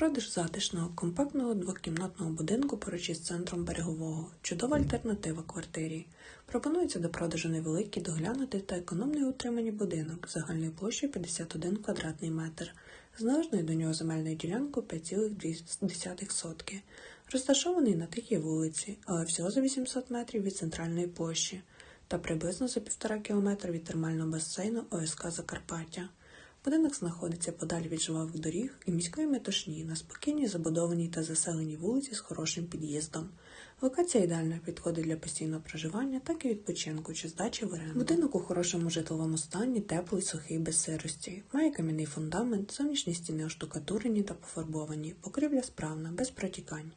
Продаж затишного, компактного двокімнатного будинку поруч із центром берегового. Чудова альтернатива квартирі. Пропонується до продажу невеликий, доглянутий та економний утриманий будинок загальною площею 51 квадратний метр, з до нього земельною ділянкою 5,2 сотки. Розташований на тихій вулиці, але всього за 800 метрів від центральної площі та приблизно за півтора кілометра від термального басейну ОСК Закарпаття. Будинок знаходиться подалі від жвавих доріг і міської метушні на спокійній забудованій та заселеній вулиці з хорошим під'їздом. Локація ідеально підходить для постійного проживання, так і відпочинку чи здачі в оренду. Будинок у хорошому житловому стані, теплий, сухий, без сирості. Має кам'яний фундамент, сонячні стіни оштукатурені та пофарбовані, покрівля справна, без протікань.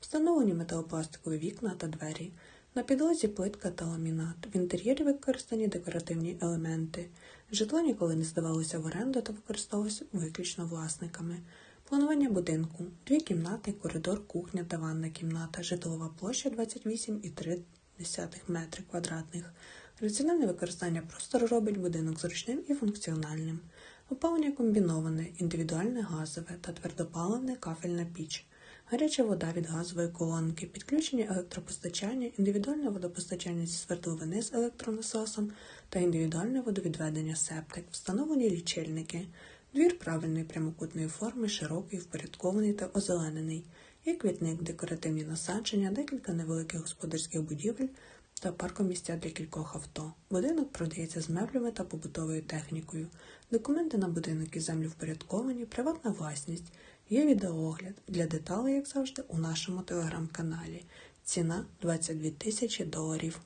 Встановлені металопластикові вікна та двері. На підлозі плитка та ламінат. В інтер'єрі використані декоративні елементи. Житло ніколи не здавалося в оренду та використовувалося виключно власниками. Планування будинку: дві кімнати, коридор, кухня та ванна кімната, житлова площа 28,3 метри квадратних. Раціональне використання простору робить будинок зручним і функціональним. Опалення комбіноване, індивідуальне газове та твердопаливне кафельна піч. Гаряча вода від газової колонки, підключення електропостачання, індивідуальне водопостачання зі свердловини з електронасосом та індивідуальне водовідведення септик, встановлені лічильники, двір правильної прямокутної форми, широкий, впорядкований та озеленений, є квітник, декоративні насадження, декілька невеликих господарських будівель та паркомісця для кількох авто. Будинок продається з меблями та побутовою технікою. Документи на будинок і землю впорядковані, приватна власність. Є відеоогляд для деталей, як завжди, у нашому телеграм-каналі. Ціна 22 тисячі доларів.